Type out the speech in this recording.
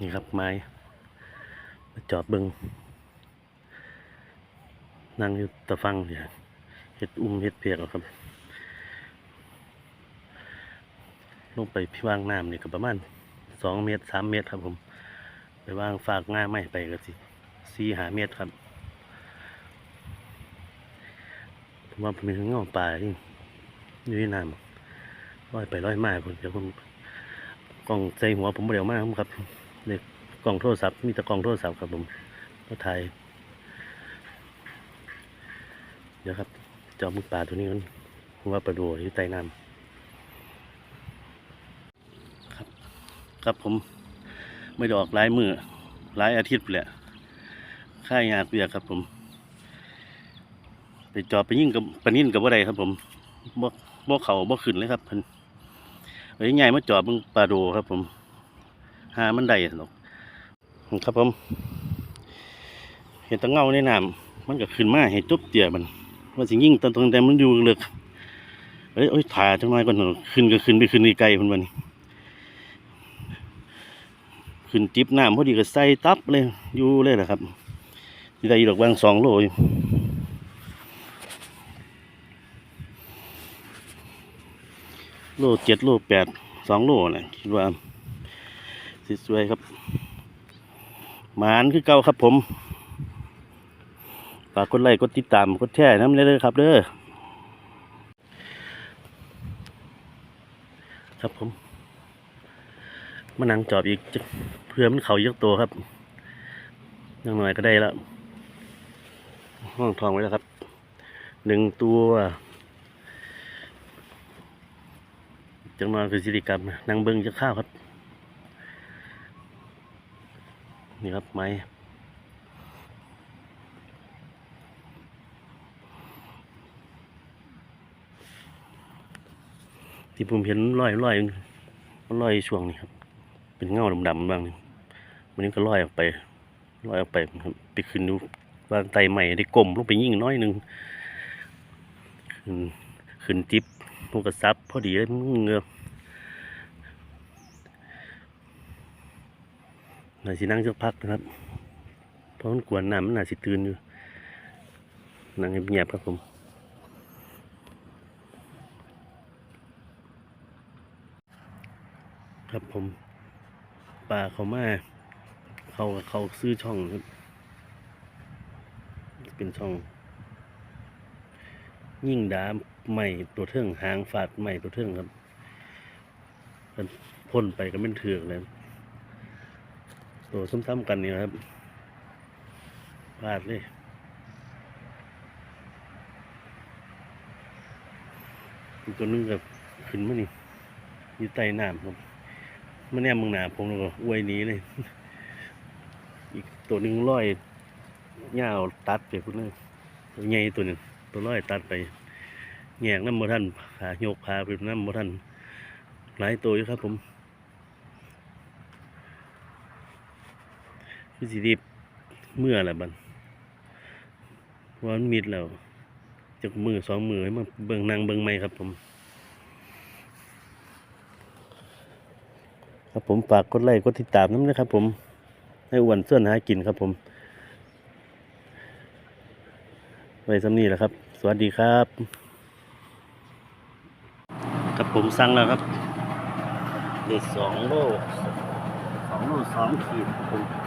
นี่ครับไม้ มาจอบเบิงนั่งอยู่ตะฟังเนี่ยเห็ดอุ้มเห็ดเปียกครับ ลงไปพี่วางน้ำนี่ก็ประมาณสองเมตรสามเมตรครับผม ไปวางฝากง่าไม่ไปก็สิสี่หาเมตรครับผมว่าผมมีเงาป่าที่อยู่ในน้ำลอยไปลอยมาผมเดี๋ยวผมกล้องใส่หัวผมเร็วมากครับ นี่กล้องโทรศัพท์ มีแต่กล้องโทรศัพท์ครับผมก็ถ่ายเดี๋ยวครับ จอมึกป่าตัวนี้มันผมว่าประดูอยู่ใต้น้ำครับ ครับผมไม่ได้ออกหลายมือหลายอาทิตย์แหละค่ายงานเปียกครับผม ไปจอบไปยิ่งกับปนิ่นกับว่าใดครับ ผมบ่บ่เข่าบ่ขึ้นเลยครับพิ่นเอ้ยใหญ่มาจอบมึงปลาโดครับผม หามันได้หรอกครับผมเห็นตะเงาในน้ำมันก็ขึ้นมาเห็นจุบเตี่ยมันว่าสิยิ่งตอนตรงแต่มันอยู่เลึกเอ้ยโอ้ยถ่าจังน้ก่อนขึ้นก็ขึ้นไปขึ้นไกลๆเพิ่นวันขึ้นจิบน้ำพอดีก็ใส่ตับเลยอยู่เลยนะครับที่ได้ดอกบางสองโลอยู่โลเจ็ดโลแปดสองโลนะคิดว่า สิสวยครับ หมานคือเก่าครับผมฝากกดไลค์กดติดตามกดแชร์น้ำเลยครับเด้อครับผมมานังจอบอีกจะเพื่อมันเขาเยกตัวครับยังหน่อยก็ได้แล้วห้องทองไว้แล้วครับหนึ่งตัวจังนอนคือสิริกรรมนั่งเบิ้งจะข้าวครับ นี่ครับไม้ที่ผมเห็นลอยลอยมันลอยช่วงนี้ครับ เป็นเงาดำๆบ้างนี่วันนี้ก็ลอยออกไปลอยออกไปครับไปขึ้นดูวางไตใหม่ได้กลมลงไปยิ่งน้อยหนึ่งขึ้นขึ้นจิบพวกกระซับพอดีเลยเงือ บน่าสินั่งสักพักนะครับ เพราะมันกวนน้ำมันน่าสิตื่นอยู่ นั่งเงียบๆครับผมครับผมปลาเขามาเขาเขาซื้อช่องครับเป็นช่อง ยิ่งดาใหม่ตัวเทิงหางฝาดใหม่ตัวเทิงครับมันพ่นไปก็เป็นเถือกเลย ตัวซ้ำๆกันนี่นะครับพลาดเลยอีกตัวนึงกับขึ้นมานี่อยู่ใต้น้ำครับมันแนมมึงหนาผมแล้วก็อวยหนีเลย อีกตัวหนึ่งร้อยเงาวตัดไปพุ่นเลยตัวใหญ่ตัวหนึ่งตัวร้อยตัดไปแงกน้ำบ่ท่านขาโยกขาไปน้ำบ่ท่านหลายตัวอยู่ครับผม คือสิรีบเมื่อแหละบันวันมิดแล้วจากมือสองมือให้มาเบิ่งนางเบิ่งไม่ครับผมครับผมฝากกดไลค์กดติดตามน้ำนะครับผมให้อ้วนเสื้อนหากินครับผม ไว้สำนี้แหละครับ สวัสดีครับ ครับผมสั่งแล้วครับ เด็ดสองโลสองโลสองขีดครับผม